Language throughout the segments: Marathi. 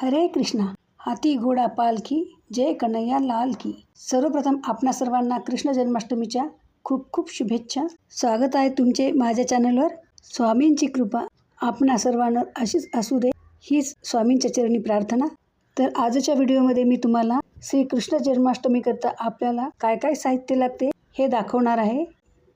हरे कृष्णा. हाती घोडा पालखी जय कन्हैया लाल की. सर्वप्रथम आपणा सर्वांना कृष्ण जन्माष्टमीच्या खूप खूप शुभेच्छा. स्वागत आहे तुमचे माझ्या चॅनलवर. स्वामींची कृपा आपणा सर्वांवर अशीच असू दे हीच स्वामींच्या चरणी प्रार्थना. तर आजच्या व्हिडिओमध्ये मी तुम्हाला श्रीकृष्ण जन्माष्टमीकरता आपल्याला काय काय साहित्य लागते हे दाखवणार आहे.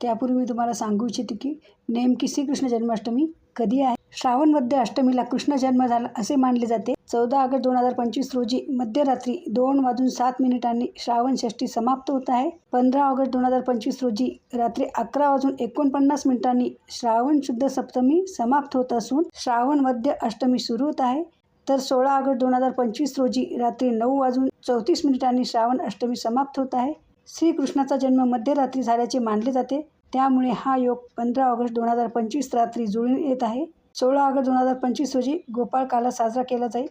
त्यापूर्वी मी तुम्हाला सांगू इच्छिते की नेमकी श्रीकृष्ण जन्माष्टमी कधी आहे? श्रावण मध्य अष्टमीला कृष्ण जन्म झाला असे मानले जाते. चौदा ऑगस्ट दोन हजार पंचवीस रोजी मध्यरात्री दोन वाजून सात मिनिटांनी श्रावण षष्टी समाप्त होत आहे. पंधरा ऑगस्ट दोन हजार पंचवीस रोजी रात्री अकरा वाजून एकोणपन्नास मिनिटांनी श्रावण शुद्ध सप्तमी समाप्त होत असून श्रावण मध्य अष्टमी सुरू होत आहे. तर सोळा ऑगस्ट दोन हजार पंचवीस रोजी रात्री नऊ वाजून चौतीस मिनिटांनी श्रावण अष्टमी समाप्त होत आहे. श्रीकृष्णाचा जन्म मध्यरात्री झाल्याचे मानले जाते. त्यामुळे हा योग पंधरा ऑगस्ट दोन हजार पंचवीस रात्री जुळून येत आहे. सोळा ऑगस्ट दोन हजार पंचवीस रोजी गोपाळ काला साजरा केला जाईल.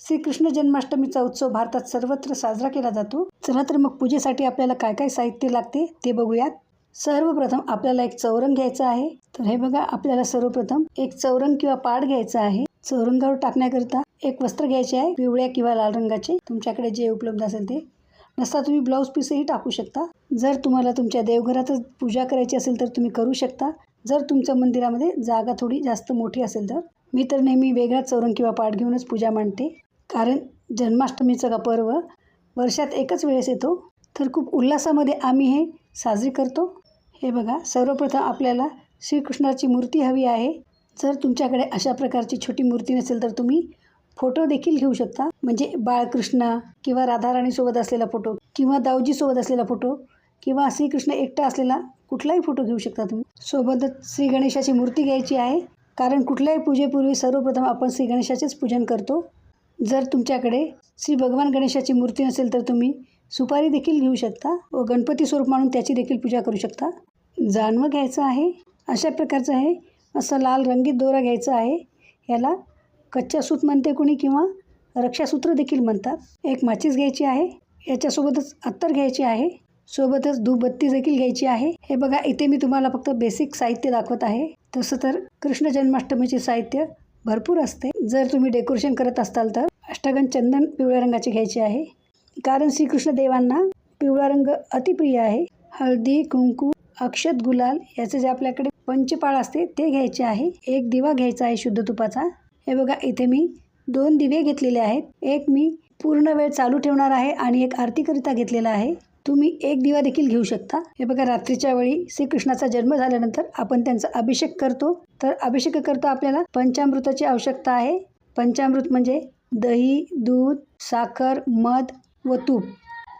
श्रीकृष्ण जन्माष्टमीचा उत्सव भारतात सर्वत्र साजरा केला जातो. चला तर मग पूजेसाठी आपल्याला काय काय साहित्य लागते ते बघूयात. सर्वप्रथम आपल्याला एक चौरंग घ्यायचा आहे. तर हे बघा आपल्याला सर्वप्रथम एक चौरंग किंवा पाड घ्यायचा आहे. चौरंगावर टाकण्याकरिता एक वस्त्र घ्यायचे आहे पिवळ्या किंवा लाल रंगाचे. तुमच्याकडे जे उपलब्ध असेल ते नसता तुम्ही ब्लाऊज पीसही टाकू शकता. जर तुम्हाला तुमच्या देवघरातच पूजा करायची असेल तर तुम्ही करू शकता. जर तुमच्या मंदिरामध्ये जागा थोडी जास्त मोठी असेल तर. मी तर नेहमी वेगळा चौरंग किंवा पाठ घेऊनच पूजा मांडते. कारण जन्माष्टमीचं का पर्व वर्षात एकच वेळेस येतो. तर खूप उल्हासामध्ये आम्ही हे साजरी करतो. हे बघा सर्वप्रथम आपल्याला श्रीकृष्णाची मूर्ती हवी आहे. जर तुमच्याकडे अशा प्रकारची छोटी मूर्ती नसेल तर तुम्ही फोटो देखील घेऊ शकता. म्हणजे बाळकृष्ण किंवा राधाराणीसोबत असलेला फोटो किंवा दाऊजीसोबत असलेला फोटो किंवा श्रीकृष्ण एकटा असलेला कुठलाही फोटो घेऊ शकता तुम्ही. सोबतच श्री गणेशाची मूर्ती घ्यायची आहे. कारण कुठल्याही पूजेपूर्वी सर्वप्रथम आपण श्री गणेशाचेच पूजन करतो. जर तुमच्याकडे श्री भगवान गणेशाची मूर्ती नसेल तर तुम्ही सुपारी देखील घेऊ शकता व गणपती स्वरूप म्हणून त्याची देखील पूजा करू शकता. जानवं घ्यायचं आहे. अशा प्रकारचं आहे. असं लाल रंगीत दोरा घ्यायचा आहे. याला कच्चा सूत म्हणते कोणी किंवा रक्षासूत्र देखील म्हणतात. एक माचीस घ्यायची आहे याच्यासोबतच अत्तर घ्यायची आहे सोबतच धूपबत्ती देखील घ्यायची आहे. हे बघा इथे मी तुम्हाला फक्त बेसिक साहित्य दाखवत आहे. तसं तर कृष्ण जन्माष्टमीचे साहित्य भरपूर असते. जर तुम्ही डेकोरेशन करत असाल तर अष्टगन चंदन पिवळ्या रंगाचे घ्यायचे आहे. कारण श्रीकृष्ण देवांना पिवळा रंग अतिप्रिय आहे. हळदी कुंकू अक्षत गुलाल याचे जे आपल्याकडे पंचपाळ असते ते घ्यायचे आहे. एक दिवा घ्यायचा आहे शुद्ध तुपाचा. हे बघा इथे मी दोन दिवे घेतलेले आहेत. एक मी पूर्ण वेळ चालू ठेवणार आहे आणि एक आरतीकरिता घेतलेला आहे. तुम्ही एक दिवा देखील घेऊ शकता. हे बघा रात्रीच्या वेळी श्रीकृष्णाचा जन्म झाल्यानंतर आपण त्यांचा अभिषेक करतो. तर अभिषेक करता आपल्याला पंचामृताची आवश्यकता आहे. पंचामृत म्हणजे दही दूध साखर मध व तूप.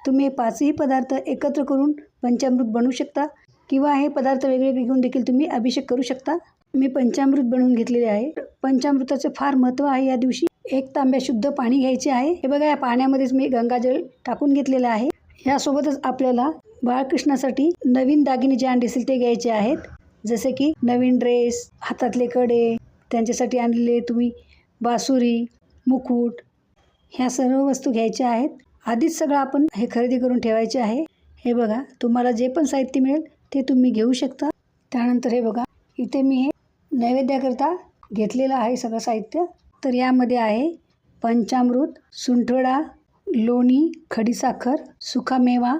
तुम्ही हे पाचही पदार्थ एकत्र करून पंचामृत बनवू शकता. किंवा हे पदार्थ वेगवेगळे घेऊन देखील तुम्ही अभिषेक करू शकता. मी पंचामृत बनवून घेतलेले आहे. पंचामृताचे फार महत्त्व आहे या दिवशी. एक तांब्या शुद्ध पाणी घ्यायचे आहे. हे बघा या पाण्यामध्येच मी गंगाजल टाकून घेतलेलं आहे. यासोबतच आपल्याला बाळकृष्णासाठी नवीन दागिने जे आणले असेल ते घ्यायचे आहेत. जसे की नवीन ड्रेस हातातले कडे त्यांच्यासाठी आणलेले तुम्ही बासुरी मुकुट ह्या सर्व वस्तू घ्यायच्या आहेत. आधीच सगळं आपण हे खरेदी करून ठेवायचे आहे. हे बघा तुम्हाला जे पण साहित्य मिळेल ते तुम्ही घेऊ शकता. त्यानंतर हे बघा इथे मी हे नैवेद्याकरता घेतलेलं आहे सगळं साहित्य. तर यामध्ये आहे पंचामृत सुंठवडा लोणी खडीसाखर सुखामेवा.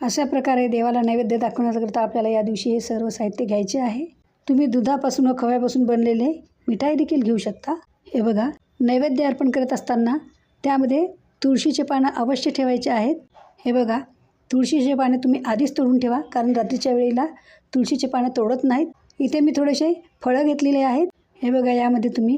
अशा प्रकारे देवाला नैवेद्य दाखवण्याकरता आपल्याला या दिवशी हे सर्व साहित्य घ्यायचे आहे. तुम्ही दुधापासून व खव्यापासून बनलेले मिठाई देखील घेऊ शकता. हे बघा नैवेद्य अर्पण करत असताना त्यामध्ये तुळशीचे पानं अवश्य ठेवायचे आहेत. हे बघा तुळशीचे पाने तुम्ही आधीच तोडून ठेवा कारण रात्रीच्या वेळेला तुळशीचे पानं तोडत नाहीत. इथे मी थोडेसे फळं घेतलेले आहेत. हे बघा यामध्ये तुम्ही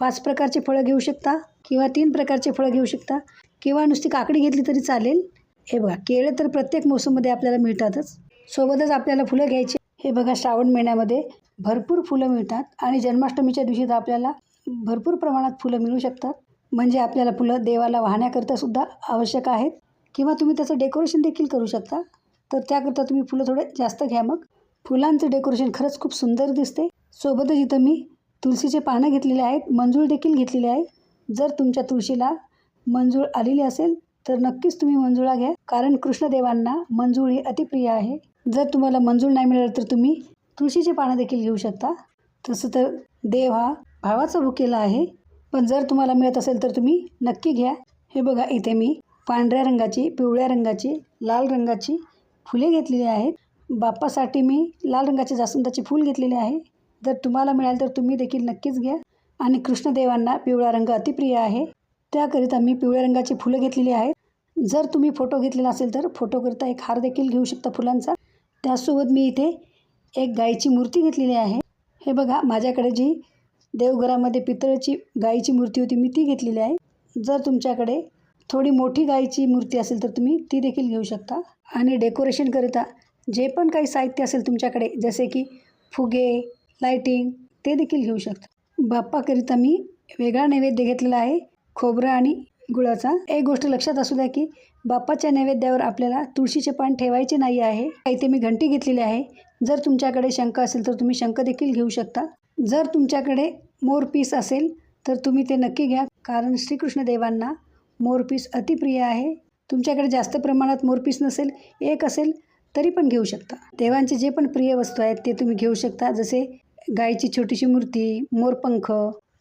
पाच प्रकारचे फळं घेऊ शकता किंवा तीन प्रकारचे फळं घेऊ शकता किंवा नुसती काकडी घेतली तरी चालेल. हे बघा केळं तर प्रत्येक मोसममध्ये आपल्याला मिळतातच. सोबतच आपल्याला फुलं घ्यायची. हे बघा श्रावण महिन्यामध्ये भरपूर फुलं मिळतात आणि जन्माष्टमीच्या दिवशी तर आपल्याला भरपूर प्रमाणात फुलं मिळू शकतात. म्हणजे आपल्याला फुलं देवाला वाहण्याकरता सुद्धा आवश्यक आहेत. किंवा तुम्ही त्याचं डेकोरेशन देखील करू शकता. तर त्याकरता तुम्ही फुलं थोडे जास्त घ्या मग. फुलांचं डेकोरेशन खरंच खूप सुंदर दिसते. सोबतच इथं मी तुळशीचे पानं घेतलेले आहेत. मंजूळ देखील घेतलेले आहे. जर तुमच्या तुळशीला मंजूळ आलेली असेल तर नक्कीच तुम्ही मंजुळा घ्या. कारण कृष्णदेवांना मंजूळ ही अतिप्रिय आहे. जर तुम्हाला मंजूळ नाही मिळालं तर तुम्ही तुळशीचे पानं देखील घेऊ शकता. तसं तर देव हा भावाचा भुकेला आहे. पण जर तुम्हाला मिळत असेल तर तुम्ही नक्की घ्या. हे बघा इथे मी पांढऱ्या रंगाची पिवळ्या रंगाची लाल रंगाची फुले घेतलेली आहेत. बाप्पासाठी मी लाल रंगाचे जास्वंदाचे फूल घेतलेले आहे. जर तुम्हाला मिळाल तर तुम्ही देखील नक्कीच घ्या. आणि कृष्णदेवांना पिवळा रंग अतिप्रिय आहे. त्याकरिता मी पिवळ्या रंगाची फुलं घेतलेली आहेत. जर तुम्ही फोटो घेतलेला असेल तर फोटोकरिता एक हार देखील घेऊ शकता फुलांचा. त्यासोबत मी इथे एक गाईची मूर्ती घेतलेली आहे. हे बघा माझ्याकडे जी देवघरामध्ये पितळची गाईची मूर्ती होती मी ती घेतलेली आहे. जर तुमच्याकडे थोडी मोठी गायीची मूर्ती असेल तर तुम्ही ती देखील घेऊ शकता. आणि डेकोरेशनकरिता जे पण काही साहित्य असेल तुमच्याकडे जसे की फुगे लाईटिंग ते देखील घेऊ शकता. बाप्पाकरिता मी वेगळा नैवेद्य घेतलेला आहे खोबरं आणि गुळाचा. एक गोष्ट लक्षात असू द्या की बाप्पाच्या नैवेद्यावर आपल्याला तुळशीचे पान ठेवायचे नाही आहे. इथे मी घंटी घेतलेली आहे. जर तुमच्याकडे शंख असेल तर तुम्ही शंख देखील घेऊ शकता. जर तुमच्याकडे मोर पीस असेल तर तुम्ही ते नक्की घ्या. कारण श्रीकृष्ण देवांना मोरपीस अतिप्रिय आहे. तुमच्याकडे जास्त प्रमाणात मोरपीस नसेल एक असेल तरी पण घेऊ शकता. देवांचे जे पण प्रिय वस्तू आहेत ते तुम्ही घेऊ शकता. जसे गायची छोटीशी मूर्ती मोरपंख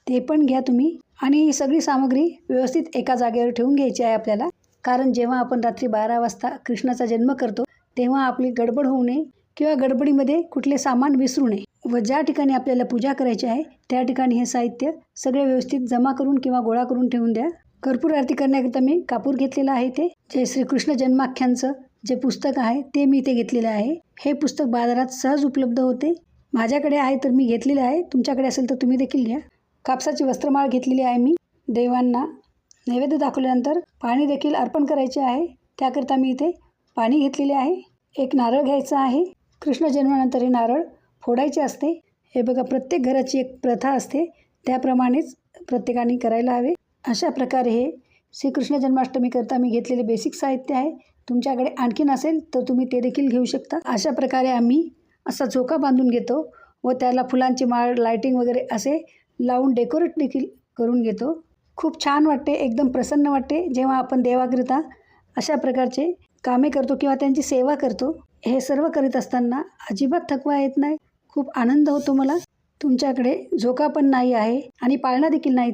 ते पण घ्या तुम्ही. आणि ही सगळी सामग्री व्यवस्थित एका जागेवर ठेवून घ्यायची आहे आपल्याला. कारण जेव्हा आपण रात्री बारा वाजता कृष्णाचा जन्म करतो तेव्हा आपली गडबड होऊ नये किंवा गडबडीमध्ये कुठले सामान विसरू नये. व ज्या ठिकाणी आपल्याला पूजा करायची आहे त्या ठिकाणी हे साहित्य सगळे व्यवस्थित जमा करून किंवा गोळा करून ठेवून द्या. कर्पूर आरती करण्याकरिता मी कापूर घेतलेला आहे ते जे श्रीकृष्ण जन्माख्यांचं जे पुस्तक आहे ते मी इथे घेतलेलं आहे. हे पुस्तक बाजारात सहज उपलब्ध होते. माझ्याकडे आहे तर मी घेतलेले आहे. तुमच्याकडे असेल तर तुम्ही देखील घ्या. कापसाची वस्त्रमाळ घेतलेली आहे मी देवांना. नैवेद्य दाखवल्यानंतर पाणी देखील अर्पण करायचे आहे. त्याकरिता मी इथे पाणी घेतलेले आहे. एक नारळ घ्यायचा आहे. कृष्ण जन्मानंतर हे नारळ फोडायचे असते. हे बघा प्रत्येक घराची एक प्रथा असते. त्याप्रमाणेच प्रत्येकाने करायला हवे. अशा प्रकारे हे श्रीकृष्ण जन्माष्टमीकरता मी घेतलेले बेसिक साहित्य आहे. तुमच्याकडे आणखीन असेल तर तुम्ही ते देखील घेऊ शकता. अशा प्रकारे आम्ही असा झोका बांधून घेतो व त्याला फुलांची माळ लायटिंग वगैरे असे लावून डेकोरेट देखील करून घेतो. खूप छान वाटते एकदम प्रसन्न वाटते जेव्हा आपण देवाकरिता अशा प्रकारचे कामे करतो किंवा त्यांची सेवा करतो. हे सर्व करीत असताना अजिबात थकवा येत नाही. खूप आनंद होतो मला. तुमच्याकडे झोका पण नाही आहे आणि पाळणा देखील नाही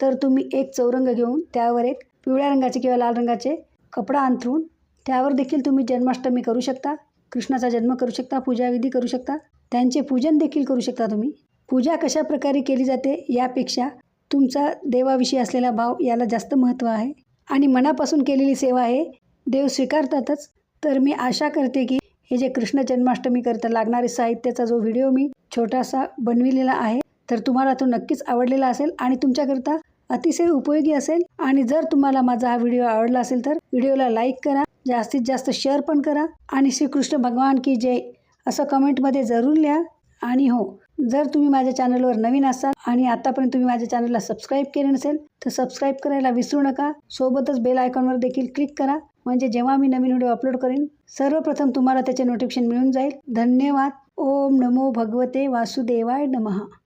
तर तुम्ही एक चौरंग घेऊन त्यावर एक पिवळ्या रंगाचे किंवा लाल रंगाचे कपडा अंथरून त्यावर देखील तुम्ही जन्माष्टमी करू शकता कृष्णाचा जन्म करू शकता पूजाविधी करू शकता त्यांचे पूजन देखील करू शकता तुम्ही. पूजा कशा प्रकारे केली जाते यापेक्षा तुमचा देवाविषयी असलेला भाव याला जास्त महत्त्व आहे. आणि मनापासून केलेली सेवा आहे देव स्वीकारतातच. तर मी आशा करते की हे जे कृष्ण जन्माष्टमीकरता लागणारे साहित्याचा जो व्हिडिओ मी छोटासा बनविलेला आहे तर तुम्हाला तो नक्कीच आवडलेला असेल आणि तुमच्याकरता अतिशय उपयोगी असेल. आणि जर तुम्हाला माझा हा व्हिडिओ आवडला असेल तर व्हिडिओला लाईक करा जास्तीत जास्त शेअर पण करा आणि श्रीकृष्ण भगवान की जय असं कमेंटमध्ये जरूर लिहा. आणि हो जर तुम्ही माझ्या चॅनलवर नवीन असाल आणि आतापर्यंत तुम्ही माझ्या चॅनलला सबस्क्राईब केले नसेल तर सबस्क्राईब करायला विसरू नका. सोबतच बेल आयकॉनवर देखील क्लिक करा. म्हणजे जेव्हा मी नवीन व्हिडिओ अपलोड करेन सर्वप्रथम तुम्हाला त्याचे नोटिफिकेशन मिळून जाईल. धन्यवाद. ओम नमो भगवते वासुदेवाय नमः.